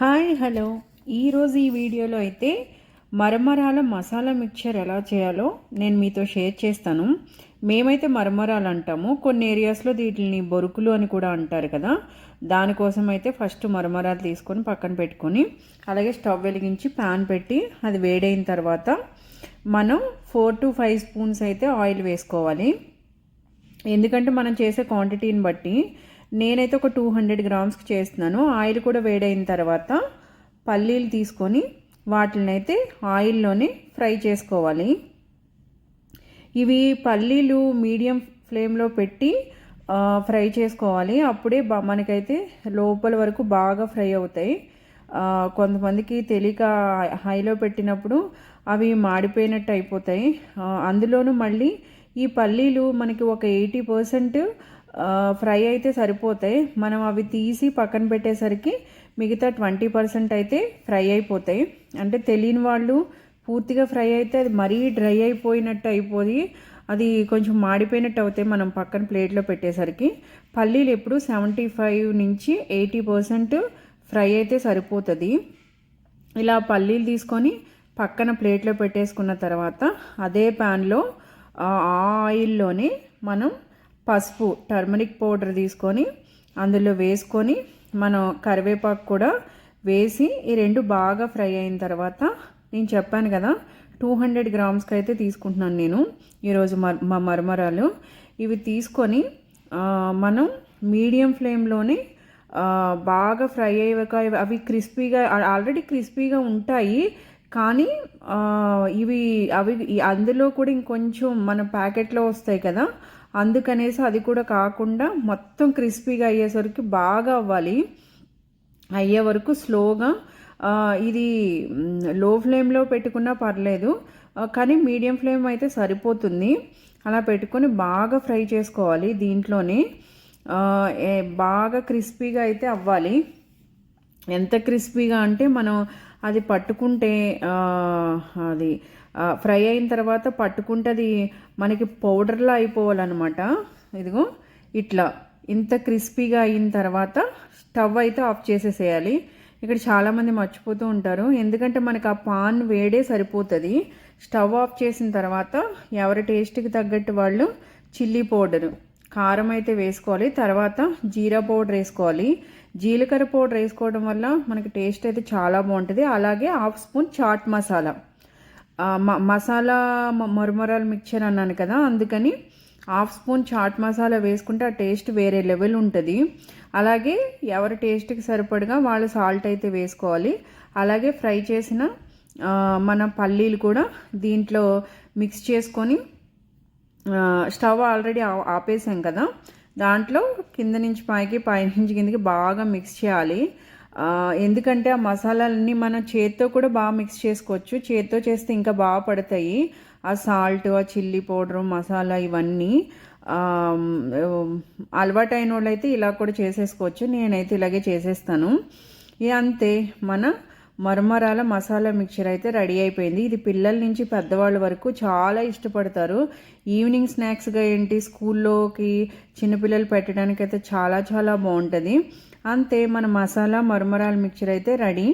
Hi hello. ఈరోజు ఈ వీడియోలో అయితే మరమరాల మసాలా మిక్చర్ ఎలా చేయాలో నేను మీతో షేర్ చేస్తాను. మేమైతే మరమరాలు అంటాము. కొన్ని ఏరియాస్లో వీటిని బొరుకులు అని కూడా అంటారు కదా. దానికోసం అయితే ఫస్ట్ మరమరాలు తీసుకొని పక్కన పెట్టుకొని అలాగే స్టవ్ వెలిగించి ప్యాన్ పెట్టి అది వేడైన తర్వాత మనం ఫోర్ టు ఫైవ్ స్పూన్స్ అయితే ఆయిల్ వేసుకోవాలి. ఎందుకంటే మనం చేసే క్వాంటిటీని బట్టి నేనైతే ఒక టూ హండ్రెడ్ గ్రామ్స్కి చేస్తున్నాను. ఆయిల్ కూడా వేడైన తర్వాత పల్లీలు తీసుకొని వాటిని అయితే ఆయిల్లోనే ఫ్రై చేసుకోవాలి. ఇవి పల్లీలు మీడియం ఫ్లేమ్లో పెట్టి ఫ్రై చేసుకోవాలి. అప్పుడే బా మనకైతే లోపల వరకు బాగా ఫ్రై అవుతాయి. కొంతమందికి తెలియక హైలో పెట్టినప్పుడు అవి మాడిపోయినట్టు అయిపోతాయి. అందులోనూ మళ్ళీ ఈ పల్లీలు మనకి ఒక ఎయిటీ పర్సెంట్ ఫ్రై అయితే సరిపోతాయి. మనం అవి తీసి పక్కన పెట్టేసరికి మిగతా ట్వంటీ పర్సెంట్ అయితే ఫ్రై అయిపోతాయి. అంటే తెలియని వాళ్ళు పూర్తిగా ఫ్రై అయితే అది మరీ డ్రై అయిపోయినట్టు అయిపోయి అది కొంచెం మాడిపోయినట్టు అవుతాయి మనం పక్కన ప్లేట్లో పెట్టేసరికి. పల్లీలు ఎప్పుడు సెవెంటీ ఫైవ్ నుంచి ఎయిటీ పర్సెంట్ ఫ్రై అయితే సరిపోతుంది. ఇలా పల్లీలు తీసుకొని పక్కన ప్లేట్లో పెట్టేసుకున్న తర్వాత అదే ప్యాన్లో ఆ ఆయిల్లోనే మనం పసుపు టర్మరిక్ పౌడర్ తీసుకొని అందులో వేసుకొని మనం కరివేపాకు కూడా వేసి ఈ రెండు బాగా ఫ్రై అయిన తర్వాత నేను చెప్పాను కదా టూ హండ్రెడ్ గ్రామ్స్కి అయితే తీసుకుంటున్నాను నేను ఈరోజు మా మరమరాలు. ఇవి తీసుకొని మనం మీడియం ఫ్లేమ్లోనే బాగా ఫ్రై అయ్యాక అవి క్రిస్పీగా ఆల్రెడీ క్రిస్పీగా ఉంటాయి కానీ ఇవి అవి అందులో కూడా ఇంకొంచెం మన ప్యాకెట్లో వస్తాయి కదా అందుకనేసి అది కూడా కాకుండా మొత్తం క్రిస్పీగా అయ్యేసరికి బాగా అవ్వాలి. అయ్యే వరకు స్లోగా ఇది లో ఫ్లేమ్లో పెట్టుకున్నా పర్లేదు కానీ మీడియం ఫ్లేమ్ అయితే సరిపోతుంది. అలా పెట్టుకొని బాగా ఫ్రై చేసుకోవాలి దీంట్లోనే. బాగా క్రిస్పీగా అయితే అవ్వాలి. ఎంత క్రిస్పీగా అంటే మనం అది పట్టుకుంటే అది ఫ్రై అయిన తర్వాత పట్టుకుంటే అది మనకి పౌడర్లా అయిపోవాలన్నమాట. ఇదిగో ఇట్లా. ఇంత క్రిస్పీగా అయిన తర్వాత స్టవ్ అయితే ఆఫ్ చేసేసేయాలి. ఇక్కడ చాలామంది మర్చిపోతూ ఉంటారు. ఎందుకంటే మనకు ఆ పాన్ వేడే సరిపోతుంది. స్టవ్ ఆఫ్ చేసిన తర్వాత ఎవరి టేస్ట్కి తగ్గట్టు వాళ్ళు చిల్లీ పౌడరు. కారం అయితే వేసుకోవాలి. తర్వాత జీరా పౌడర్ వేసుకోవాలి. జీలకర్ర పౌడర్ వేసుకోవడం వల్ల మనకి టేస్ట్ అయితే చాలా బాగుంటుంది. అలాగే హాఫ్ స్పూన్ చాట్ మసాలా. మసాలా మరమరాలు మిక్చర్ అన్నాను కదా అందుకని హాఫ్ స్పూన్ చాట్ మసాలా వేసుకుంటే ఆ టేస్ట్ వేరే లెవెల్ ఉంటుంది. అలాగే ఎవరి టేస్ట్కి సరిపడగా వాళ్ళు సాల్ట్ అయితే వేసుకోవాలి. అలాగే ఫ్రై చేసిన మన పల్లీలు కూడా దీంట్లో మిక్స్ చేసుకొని స్టవ్ ఆల్రెడీ ఆపేసాం కదా దాంట్లో కింద నుంచి పైకి పై నుంచి కిందకి బాగా మిక్స్ చేయాలి. ఎందుకంటే ఆ మసాలాలన్నీ మనం చేత్తో కూడా బాగా మిక్స్ చేసుకోవచ్చు. చేత్తో చేస్తే ఇంకా బాగా పడతాయి. ఆ సాల్ట్ ఆ చిల్లీ పౌడరు మసాలా ఇవన్నీ. అలవాటైన వాళ్ళు అయితే ఇలా కూడా చేసేసుకోవచ్చు. నేనైతే ఇలాగే చేసేస్తాను. ఇక అంతే. మన మరమరాల మసాలా మిక్చర్ అయితే రెడీ అయిపోయింది. ఇది పిల్లల నుంచి పెద్దవాళ్ళ వరకు చాలా ఇష్టపడతారు. ఈవినింగ్ స్నాక్స్గా ఏంటి? స్కూల్లోకి చిన్నపిల్లలు పెట్టడానికి అయితే చాలా చాలా బాగుంటుంది. అంతే మన మసాలా మరమరాల మిక్చర్ అయితే రెడీ.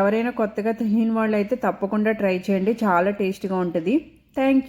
ఎవరైనా కొత్తగా తెలియని వాళ్ళు అయితే తప్పకుండా ట్రై చేయండి. చాలా టేస్ట్గా ఉంటుంది. థ్యాంక్